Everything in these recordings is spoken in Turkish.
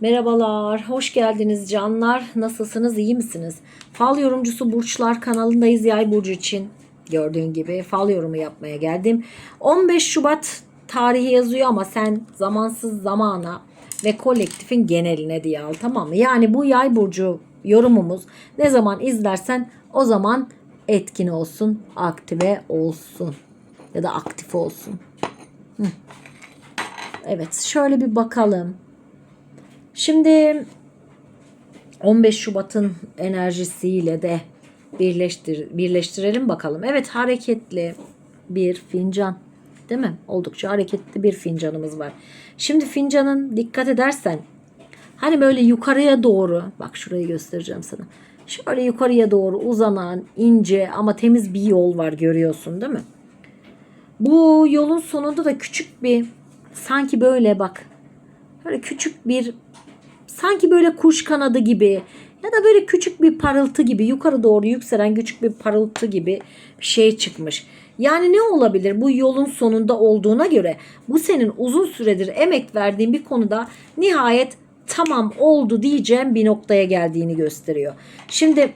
Merhabalar, hoş geldiniz canlar. Nasılsınız, iyi misiniz? Fal yorumcusu Burçlar kanalındayız yay burcu için. Gördüğün gibi fal yorumu yapmaya geldim. 15 Şubat tarihi yazıyor ama sen zamansız zamana ve kolektifin geneline diye al tamam mı? Yani bu yay burcu yorumumuz ne zaman izlersen o zaman etkin olsun, aktive olsun ya da aktif olsun. Evet, şöyle bir bakalım. Şimdi 15 Şubat'ın enerjisiyle de birleştir birleştirelim bakalım. Evet hareketli bir fincan. Değil mi? Oldukça hareketli bir fincanımız var. Şimdi fincanın dikkat edersen hani böyle yukarıya doğru bak şurayı göstereceğim sana. Şöyle yukarıya doğru uzanan ince ama temiz bir yol var görüyorsun değil mi? Bu yolun sonunda da küçük bir sanki böyle bak böyle küçük bir sanki böyle kuş kanadı gibi ya da böyle küçük bir parıltı gibi yukarı doğru yükselen küçük bir parıltı gibi bir şey çıkmış. Yani ne olabilir bu yolun sonunda olduğuna göre bu senin uzun süredir emek verdiğin bir konuda nihayet tamam oldu diyeceğim bir noktaya geldiğini gösteriyor. Şimdi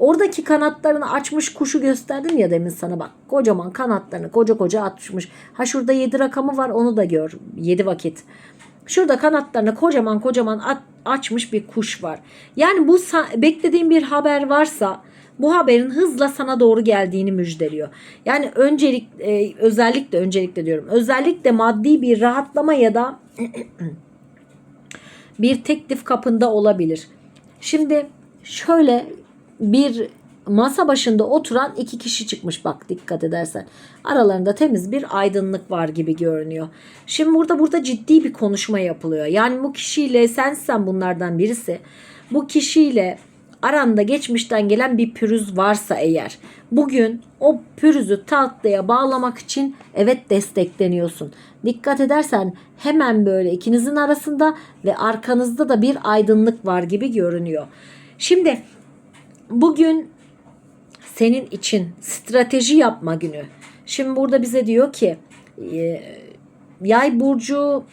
Oradaki kanatlarını açmış kuşu gösterdim ya demin sana bak. Kocaman kanatlarını koca koca açmış. Ha şurada 7 rakamı var onu da gör. 7 vakit. Şurada kanatlarını kocaman kocaman açmış bir kuş var. Yani bu beklediğin bir haber varsa bu haberin hızla sana doğru geldiğini müjdeliyor. Yani öncelik e, özellikle öncelikle diyorum. Özellikle maddi bir rahatlama ya da bir teklif kapında olabilir. Şimdi şöyle bir masa başında oturan iki kişi çıkmış bak dikkat edersen. Aralarında temiz bir aydınlık var gibi görünüyor. Şimdi burada burada ciddi bir konuşma yapılıyor. Yani bu kişiyle sensen bunlardan birisi. Bu kişiyle aranda geçmişten gelen bir pürüz varsa eğer bugün o pürüzü tatlıya bağlamak için evet destekleniyorsun. Dikkat edersen hemen böyle ikinizin arasında ve arkanızda da bir aydınlık var gibi görünüyor. Şimdi bugün senin için strateji yapma günü. Şimdi burada bize diyor ki e, yay burcu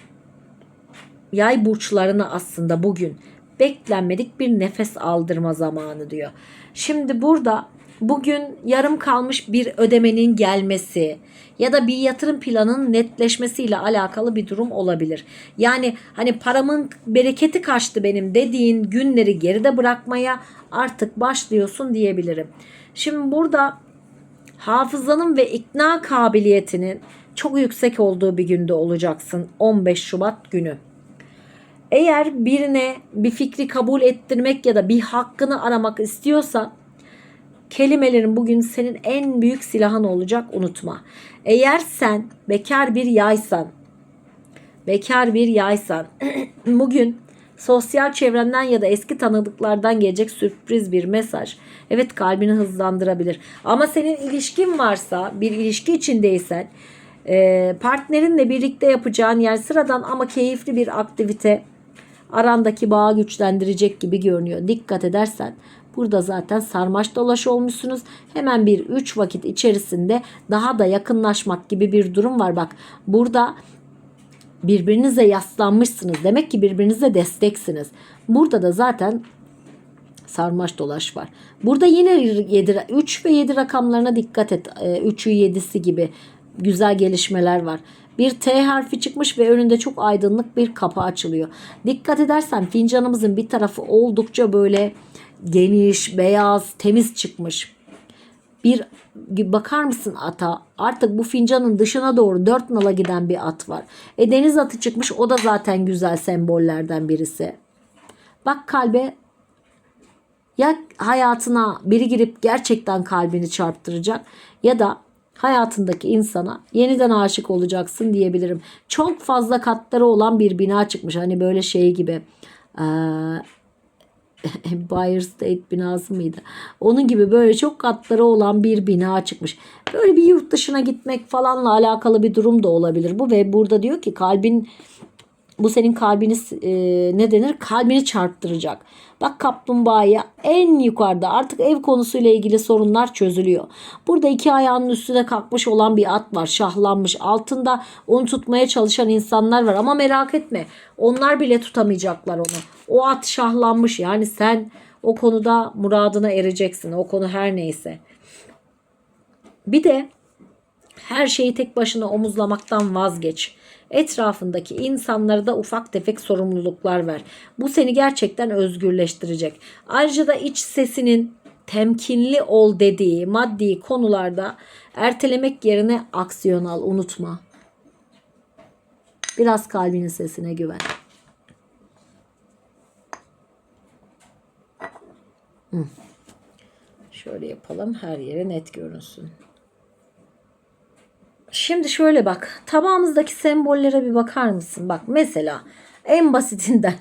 yay burçlarına aslında bugün beklenmedik bir nefes aldırma zamanı diyor. Şimdi burada bugün yarım kalmış bir ödemenin gelmesi ya da bir yatırım planının netleşmesiyle alakalı bir durum olabilir. Yani hani paramın bereketi kaçtı benim dediğin günleri geride bırakmaya artık başlıyorsun diyebilirim. Şimdi burada hafızanın ve ikna kabiliyetinin çok yüksek olduğu bir günde olacaksın 15 Şubat günü. Eğer birine bir fikri kabul ettirmek ya da bir hakkını aramak istiyorsan kelimelerin bugün senin en büyük silahın olacak unutma. Eğer sen bekar bir yaysan, bekar bir yaysan bugün sosyal çevrenden ya da eski tanıdıklardan gelecek sürpriz bir mesaj. Evet kalbini hızlandırabilir. Ama senin ilişkin varsa, bir ilişki içindeysen e, partnerinle birlikte yapacağın yani sıradan ama keyifli bir aktivite arandaki bağı güçlendirecek gibi görünüyor. Dikkat edersen Burada zaten sarmaş dolaş olmuşsunuz. Hemen bir 3 vakit içerisinde daha da yakınlaşmak gibi bir durum var. Bak burada birbirinize yaslanmışsınız. Demek ki birbirinize desteksiniz. Burada da zaten sarmaş dolaş var. Burada yine 7, 3 ve 7 rakamlarına dikkat et. 3'ü e, 7'si gibi güzel gelişmeler var. Bir T harfi çıkmış ve önünde çok aydınlık bir kapı açılıyor. Dikkat edersen fincanımızın bir tarafı oldukça böyle geniş, beyaz, temiz çıkmış. Bir bakar mısın ata? Artık bu fincanın dışına doğru dört nala giden bir at var. E deniz atı çıkmış o da zaten güzel sembollerden birisi. Bak kalbe ya hayatına biri girip gerçekten kalbini çarptıracak ya da hayatındaki insana yeniden aşık olacaksın diyebilirim. Çok fazla katları olan bir bina çıkmış. Hani böyle şey gibi ee, Empire State binası mıydı? Onun gibi böyle çok katları olan bir bina çıkmış. Böyle bir yurt dışına gitmek falanla alakalı bir durum da olabilir bu ve burada diyor ki kalbin Bu senin kalbini e, ne denir? Kalbini çarptıracak. Bak kaplumbağaya en yukarıda artık ev konusuyla ilgili sorunlar çözülüyor. Burada iki ayağının üstüne kalkmış olan bir at var. Şahlanmış. Altında onu tutmaya çalışan insanlar var. Ama merak etme. Onlar bile tutamayacaklar onu. O at şahlanmış. Yani sen o konuda muradına ereceksin. O konu her neyse. Bir de her şeyi tek başına omuzlamaktan vazgeç. Etrafındaki insanlara da ufak tefek sorumluluklar ver. Bu seni gerçekten özgürleştirecek. Ayrıca da iç sesinin temkinli ol dediği maddi konularda ertelemek yerine aksiyon al unutma. Biraz kalbinin sesine güven. Şöyle yapalım her yere net görünsün. Şimdi şöyle bak. Tabağımızdaki sembollere bir bakar mısın? Bak mesela en basitinden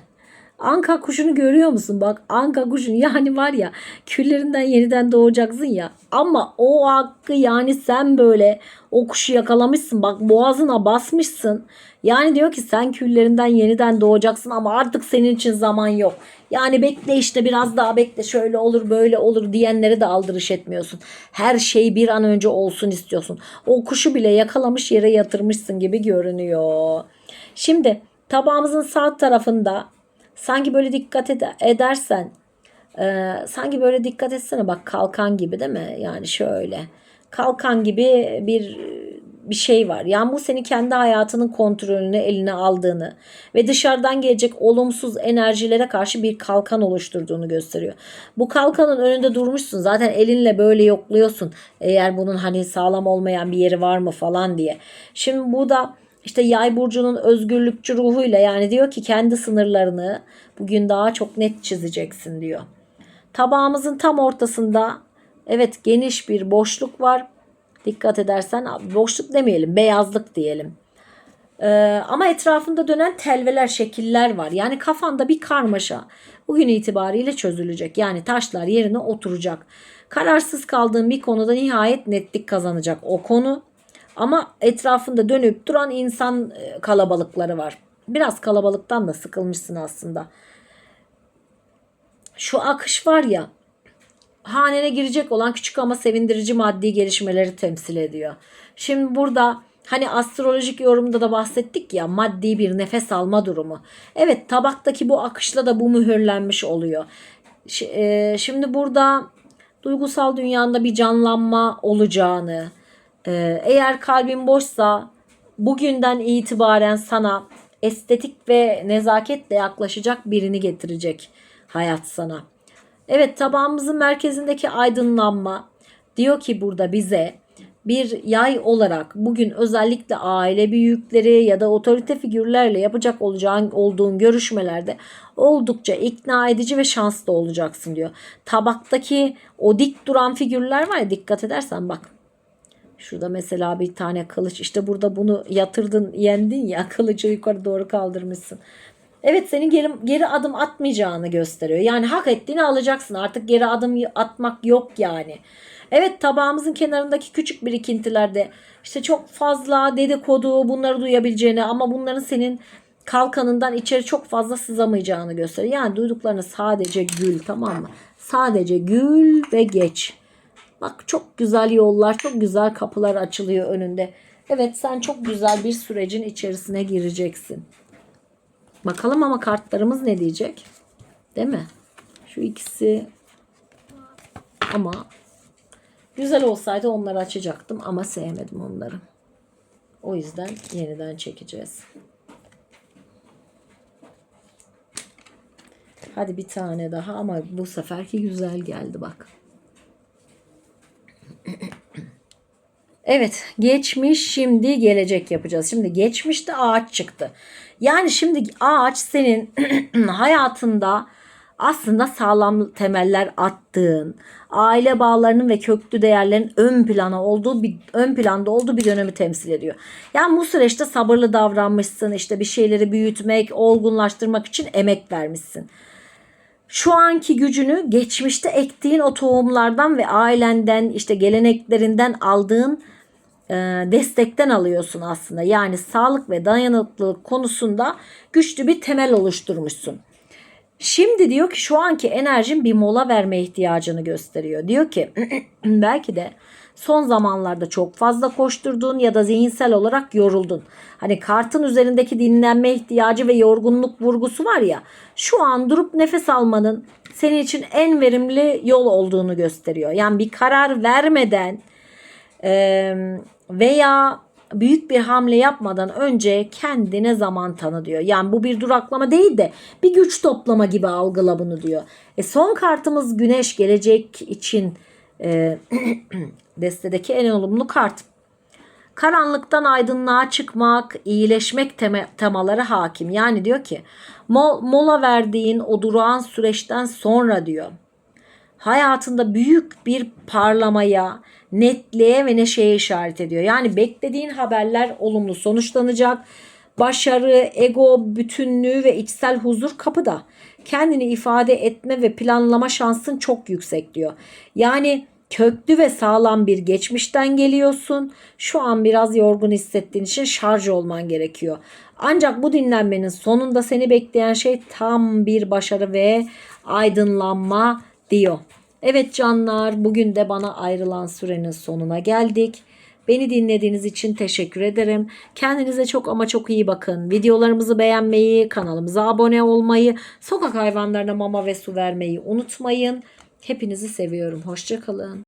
Anka kuşunu görüyor musun? Bak anka kuşunu yani var ya küllerinden yeniden doğacaksın ya. Ama o hakkı yani sen böyle o kuşu yakalamışsın. Bak boğazına basmışsın. Yani diyor ki sen küllerinden yeniden doğacaksın ama artık senin için zaman yok. Yani bekle işte biraz daha bekle şöyle olur böyle olur diyenlere de aldırış etmiyorsun. Her şey bir an önce olsun istiyorsun. O kuşu bile yakalamış yere yatırmışsın gibi görünüyor. Şimdi tabağımızın sağ tarafında sanki böyle dikkat ed- edersen e, sanki böyle dikkat etsene bak kalkan gibi değil mi? Yani şöyle kalkan gibi bir bir şey var. Yani bu senin kendi hayatının kontrolünü eline aldığını ve dışarıdan gelecek olumsuz enerjilere karşı bir kalkan oluşturduğunu gösteriyor. Bu kalkanın önünde durmuşsun. Zaten elinle böyle yokluyorsun. Eğer bunun hani sağlam olmayan bir yeri var mı falan diye. Şimdi bu da işte yay burcunun özgürlükçü ruhuyla yani diyor ki kendi sınırlarını bugün daha çok net çizeceksin diyor. Tabağımızın tam ortasında evet geniş bir boşluk var. Dikkat edersen boşluk demeyelim beyazlık diyelim. Ee, ama etrafında dönen telveler, şekiller var. Yani kafanda bir karmaşa bugün itibariyle çözülecek. Yani taşlar yerine oturacak. Kararsız kaldığın bir konuda nihayet netlik kazanacak o konu. Ama etrafında dönüp duran insan e, kalabalıkları var. Biraz kalabalıktan da sıkılmışsın aslında. Şu akış var ya hanene girecek olan küçük ama sevindirici maddi gelişmeleri temsil ediyor. Şimdi burada hani astrolojik yorumda da bahsettik ya maddi bir nefes alma durumu. Evet tabaktaki bu akışla da bu mühürlenmiş oluyor. e, Şimdi burada duygusal dünyanda bir canlanma olacağını, eğer kalbin boşsa bugünden itibaren sana estetik ve nezaketle yaklaşacak birini getirecek hayat sana. Evet tabağımızın merkezindeki aydınlanma diyor ki burada bize bir yay olarak bugün özellikle aile büyükleri ya da otorite figürlerle yapacak olacağın olduğun görüşmelerde oldukça ikna edici ve şanslı olacaksın diyor. Tabaktaki o dik duran figürler var ya dikkat edersen bak. Şurada mesela bir tane kılıç işte burada bunu yatırdın yendin ya kılıcı yukarı doğru kaldırmışsın. Evet senin geri, geri adım atmayacağını gösteriyor. Yani hak ettiğini alacaksın. Artık geri adım atmak yok yani. Evet tabağımızın kenarındaki küçük birikintilerde işte çok fazla dedikodu bunları duyabileceğini ama bunların senin kalkanından içeri çok fazla sızamayacağını gösteriyor. Yani duyduklarını sadece gül tamam mı? Sadece gül ve geç. Bak çok güzel yollar, çok güzel kapılar açılıyor önünde. Evet sen çok güzel bir sürecin içerisine gireceksin. Bakalım ama kartlarımız ne diyecek? Değil mi? Şu ikisi ama güzel olsaydı onları açacaktım ama sevmedim onları. O yüzden yeniden çekeceğiz. Hadi bir tane daha ama bu seferki güzel geldi bak. Evet geçmiş şimdi gelecek yapacağız. Şimdi geçmişte ağaç çıktı. Yani şimdi ağaç senin hayatında aslında sağlam temeller attığın, aile bağlarının ve köklü değerlerin ön plana olduğu bir ön planda olduğu bir dönemi temsil ediyor. Yani bu süreçte sabırlı davranmışsın, işte bir şeyleri büyütmek, olgunlaştırmak için emek vermişsin. Şu anki gücünü geçmişte ektiğin o tohumlardan ve ailenden, işte geleneklerinden aldığın e, destekten alıyorsun aslında. Yani sağlık ve dayanıklılık konusunda güçlü bir temel oluşturmuşsun. Şimdi diyor ki şu anki enerjin bir mola verme ihtiyacını gösteriyor. Diyor ki belki de son zamanlarda çok fazla koşturdun ya da zihinsel olarak yoruldun. Hani kartın üzerindeki dinlenme ihtiyacı ve yorgunluk vurgusu var ya. Şu an durup nefes almanın senin için en verimli yol olduğunu gösteriyor. Yani bir karar vermeden veya büyük bir hamle yapmadan önce kendine zaman tanı diyor. Yani bu bir duraklama değil de bir güç toplama gibi algıla bunu diyor. E son kartımız güneş gelecek için e, destedeki en olumlu kart. Karanlıktan aydınlığa çıkmak, iyileşmek tema, temaları hakim. Yani diyor ki mol, mola verdiğin o durağan süreçten sonra diyor hayatında büyük bir parlamaya, netliğe ve neşeye işaret ediyor. Yani beklediğin haberler olumlu sonuçlanacak. Başarı, ego, bütünlüğü ve içsel huzur kapıda. Kendini ifade etme ve planlama şansın çok yüksek diyor. Yani köklü ve sağlam bir geçmişten geliyorsun. Şu an biraz yorgun hissettiğin için şarj olman gerekiyor. Ancak bu dinlenmenin sonunda seni bekleyen şey tam bir başarı ve aydınlanma diyor. Evet canlar bugün de bana ayrılan sürenin sonuna geldik. Beni dinlediğiniz için teşekkür ederim. Kendinize çok ama çok iyi bakın. Videolarımızı beğenmeyi, kanalımıza abone olmayı, sokak hayvanlarına mama ve su vermeyi unutmayın. Hepinizi seviyorum. Hoşçakalın.